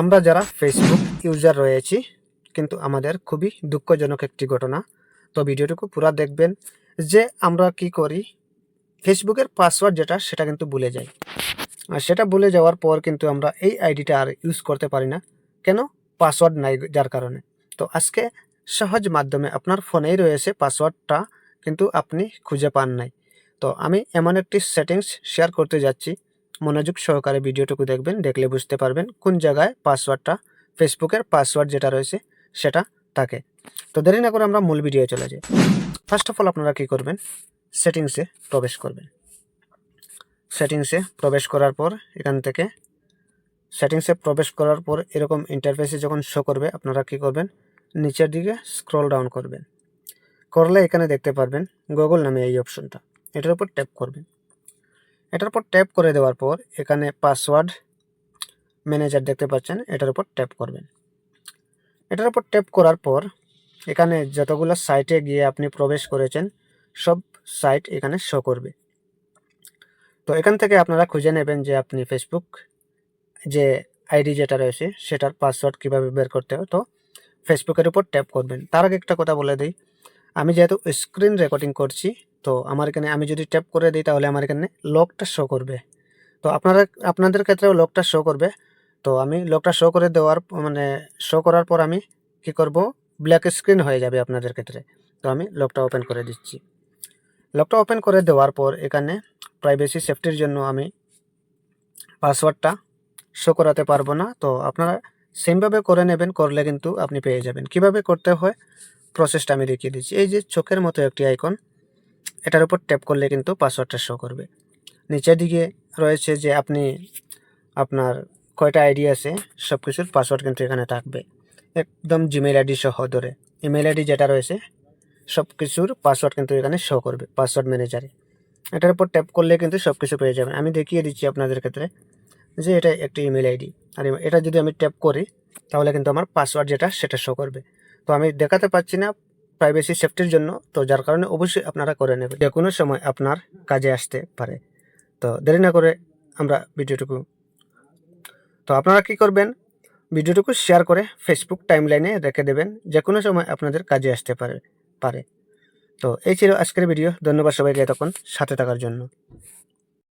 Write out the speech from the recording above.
আমরা যারা Facebook user রয়েছি, কিন্তু আমাদের খুবই দুঃখজনক একটি ঘটনা। তো ভিডিওটুকু পুরা দেখবেন যে আমরা কি করি ফেসবুকের পাসওয়ার্ড যেটা, সেটা কিন্তু ভুলে যাই। আর সেটা ভুলে যাওয়ার পর কিন্তু আমরা এই আইডিটা আর ইউজ করতে পারি না। কেন? পাসওয়ার্ড নাই যার কারণে। তো আজকে সহজ মাধ্যমে আপনার ফোনেই রয়েছে পাসওয়ার্ডটা কিন্তু আপনি খুঁজে পান নাই। তো আমি এমন একটি সেটিংস শেয়ার করতে যাচ্ছি। মনোযোগ সহকারে ভিডিওটুকু দেখবেন, দেখলে বুঝতে পারবেন কোন জায়গায় পাসওয়ার্ডটা, ফেসবুকের পাসওয়ার্ড যেটা রয়েছে, সেটা থাকে। তো দেরি না করে আমরা মূল ভিডিও চলে যাই। ফার্স্ট অফ অল আপনারা কী করবেন? সেটিংসে প্রবেশ করবেন। সেটিংসে প্রবেশ করার পর এখান থেকে সেটিংসে প্রবেশ করার পর এরকম ইন্টারফেসে যখন শো করবে, আপনারা কী করবেন? নিচের দিকে স্ক্রল ডাউন করবেন। করলে এখানে দেখতে পারবেন গুগল নামে এই অপশনটা এটার উপর ট্যাপ করবেন। এটার উপর ট্যাপ করে দেওয়ার পর এখানে পাসওয়ার্ড ম্যানেজার দেখতে পাচ্ছেন, এটার উপর ট্যাপ করবেন। এটার উপর ট্যাপ করার পর এখানে যতগুলো সাইটে গিয়ে আপনি প্রবেশ করেছেন, সব সাইট এখানে শো করবে। তো এখান থেকে আপনারা খুঁজে নেবেন যে আপনি ফেসবুক যে আইডি যেটা রয়েছে, সেটার পাসওয়ার্ড কীভাবে বের করতে হয়। তো ফেসবুকের উপর ট্যাপ করবেন। তার আগে একটা কথা বলে দিই। আমি যেহেতু স্ক্রিন রেকর্ডিং করছি তো আমার এখানে আমি যদি ট্যাপ করে দিই তাহলে আমার এখানে লকটা শো করবে। তো আপনারা, আপনাদের ক্ষেত্রেও লকটা শো করবে। তো আমি লকটা শো করে দেওয়ার মানে শো করার পর আমি কি করব? ব্ল্যাক স্ক্রিন হয়ে যাবে আপনাদের ক্ষেত্রে। তো আমি লকটা ওপেন করে দিচ্ছি। লকটা ওপেন করে দেওয়ার পর এখানে প্রাইভেসি সেফটির জন্য আমি পাসওয়ার্ডটা শো করাতে পারব না। তো আপনারা সেমভাবে করে নেবেন, করলে কিন্তু আপনি পেয়ে যাবেন। কীভাবে করতে হয়? প্রসেসটা আমি দেখিয়ে দিচ্ছি। এই যে চোখের মতো একটি আইকন এটার উপর ট্যাপ করলে কিন্তু পাসওয়ার্ডটা শো করবে। নিচের দিকে রয়েছে যে আপনি, আপনার কয়টা আইডি আছে সব কিছুর পাসওয়ার্ড কিন্তু এখানে থাকবে। একদম জিমেল আইডি সহ ধরে। ইমেল আইডি যেটা রয়েছে সব কিছুর পাসওয়ার্ড কিন্তু এখানে শো করবে পাসওয়ার্ড ম্যানেজারে এটার উপর ট্যাপ করলে কিন্তু সব কিছু পেয়ে যাবেন। আমি দেখিয়ে দিচ্ছি আপনাদের ক্ষেত্রে যে এটা একটি ইমেল আইডি আর এটা যদি আমি ট্যাপ করি, তাহলে কিন্তু আমার পাসওয়ার্ড যেটা, সেটা শো করবে। তো আমি দেখাতে পাচ্ছি না প্রাইভেসি সেফটির জন্য, তো যার কারণে অবশ্যই আপনারা করে নেবেন। যে কোনো সময় আপনার কাজে আসতে পারে। তো দেরি না করে আমরা ভিডিওটুকু তো আপনারা কি করবেন? ভিডিওটুকু শেয়ার করে ফেসবুক টাইমলাইনে রেখে দেবেন। যে কোনো সময় আপনাদের কাজে আসতে পারে পারে। তো এই ছিল আজকের ভিডিও ধন্যবাদ সবাইকে এতক্ষণ সাথে থাকার জন্য।